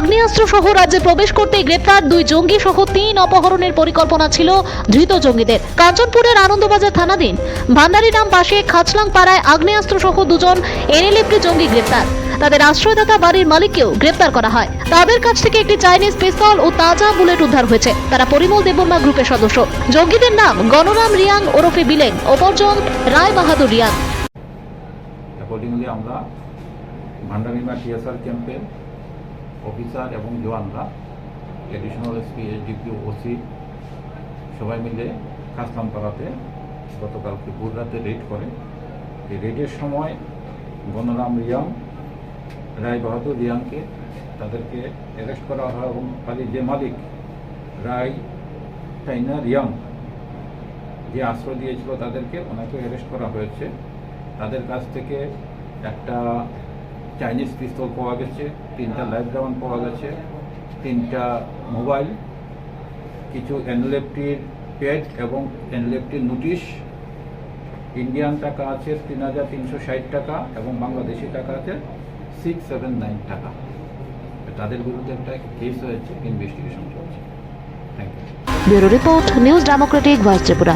আগ্নেয়াস্ত্র সহ রাজ্যে প্রবেশ করতে গ্রেপ্তার দুই জঙ্গি সহ তিন অপহরণের পরিকল্পনা ছিল ধৃত জঙ্গিদের। কাঞ্চনপুরের আনন্দবাজার থানাধীন ভান্ডারিনাম পাশে খাচলাং পাড়ায় আগ্নেয়াস্ত্র সহ দুজন এনএলএফটি জঙ্গি গ্রেপ্তার। তাদের আশ্রয়দাতা বাড়ির মালিককেও গ্রেপ্তার করা হয়। তাদের কাছ থেকে একটি চাইনিজ পিস্তল ও তাজা বুলেট উদ্ধার হয়েছে। তারা পরিমল দেববর্মা গ্রুপের সদস্য। জঙ্গিদের নাম গণরাম রিয়াং ওরফে বিলেন, অপরজন রায় বাহাদুর রিয়াং। আমরা ভান্ডারিমা টিএসআর অফিসার এবং জওয়ানরা এডিশনাল এসপি এসডিপিও ওসি সবাই মিলে খাসলামপাড়াতে গতকালকে ভোর রাতে রেড করে। এই রেডের সময় গণরাম রিয়াং, রায় বাহাদুর রিয়াংকে তাদেরকে অ্যারেস্ট করা হয় এবং বাড়ির যে মালিক, রায় চাইনা রিয়াং, যে আশ্রয় দিয়েছিল তাদেরকে ওনাকে অ্যারেস্ট করা হয়েছে। তাদের কাছ থেকে একটা চাইনিজ পিস্তল পাওয়া গেছে, তিনটা লাইফ রাউন্ড পাওয়া গেছে, তিনটা মোবাইল, কিছু এনএলএফটির পেড এবং এনলেফটির নোটিশ। ইন্ডিয়ান টাকা আছে তিন হাজার তিনশো ষাট টাকা এবং বাংলাদেশি টাকা আছে সিক্স সেভেন নাইন টাকা। তাদের বিরুদ্ধে একটা কেস হয়েছে ইনভেস্টিগেশন চলছে। Thank you report, news democratic voice Tripura.